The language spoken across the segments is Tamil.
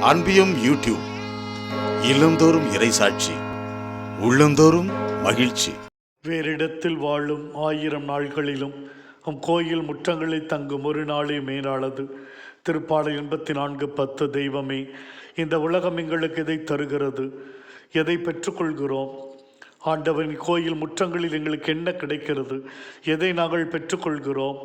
அன்பியும் யூடியூப் இல்லந்தோறும் இறைசாட்சி உள்ளந்தோறும் மகிழ்ச்சி. வேறிடத்தில் வாழும் ஆயிரம் நாள்களிலும் உம் கோயில் முற்றங்களில் தங்கும் ஒரு நாளே மேலானது. திருப்பாடல் எண்பத்தி நான்கு பத்து தெய்வமே இந்த உலகம் எங்களுக்கு எதை தருகிறது? எதை பெற்றுக்கொள்கிறோம் ஆண்டவரின் கோயில் முற்றங்களில் எங்களுக்கு என்ன கிடைக்கிறது? எதை நாங்கள் பெற்றுக்கொள்கிறோம்?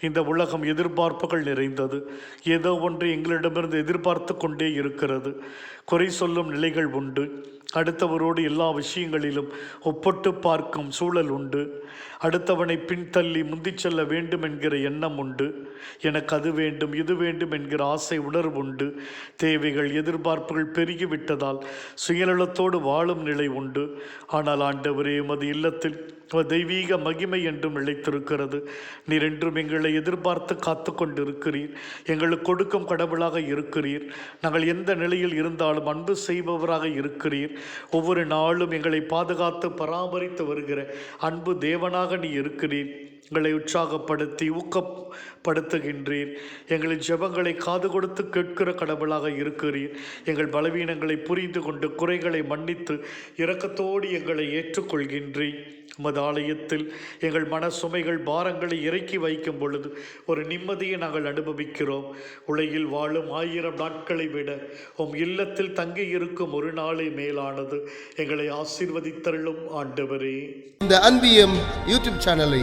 இந்த உலகம் எதிர்பார்ப்புகள் நிறைந்தது. ஏதோ ஒன்று எங்களிடமிருந்து எதிர்பார்த்து கொண்டே இருக்கிறது. குறை சொல்லும் நிலைகள் உண்டு. அடுத்தவரோடு எல்லா விஷயங்களிலும் ஒப்பட்டு பார்க்கும் சூழல் உண்டு. அடுத்தவனை பின்தள்ளி முந்திச் செல்ல வேண்டும் என்கிற எண்ணம் உண்டு. எனக்கு அது வேண்டும் இது வேண்டும் என்கிற ஆசை உணர்வு உண்டு. தேவைகள் எதிர்பார்ப்புகள் பெருகிவிட்டதால் சுயநலத்தோடு வாழும் நிலை உண்டு. ஆனால் ஆண்டவரே எமது இல்லத்தில் தெய்வீக மகிமை என்றும் இழைத்திருக்கிறது நீர் என்றும் எங்களை எதிர்பார்த்து காத்து கொண்டிருக்கிறீர். எங்களுக்கு கொடுக்கும் கடவுளாக இருக்கிறீர். நாங்கள் எந்த நிலையில் இருந்தாலும் அன்பு செய்பவராக இருக்கிறீர். ஒவ்வொரு நாளும் எங்களை பாதுகாத்து பராமரித்து வருகிற அன்பு தேவனாக நீ இருக்கிறீர். எங்களை உற்சாகப்படுத்தி ஊக்கப்படுத்துகின்றீர். எங்களின் ஜெபங்களை காது கொடுத்து கேட்கிற கடவுளாக இருக்கிறீர். எங்கள் பலவீனங்களை புரிந்து கொண்டு குறைகளை மன்னித்து இரக்கத்தோடு எங்களை ஏற்றுக்கொள்கின்றீர். உமது ஆலயத்தில் எங்கள் மன சுமைகள் பாரங்களை இறக்கி வைக்கும் பொழுது ஒரு நிம்மதியை நாங்கள் அனுபவிக்கிறோம். உலகில் வாழும் ஆயிரம் நாட்களை விட உம் இல்லத்தில் தங்கி இருக்கும் ஒரு நாளே மேலானது. எங்களை ஆசீர்வதித்தருளும் ஆண்டவரே. இந்த அன்பியம் யூடியூப் சேனலை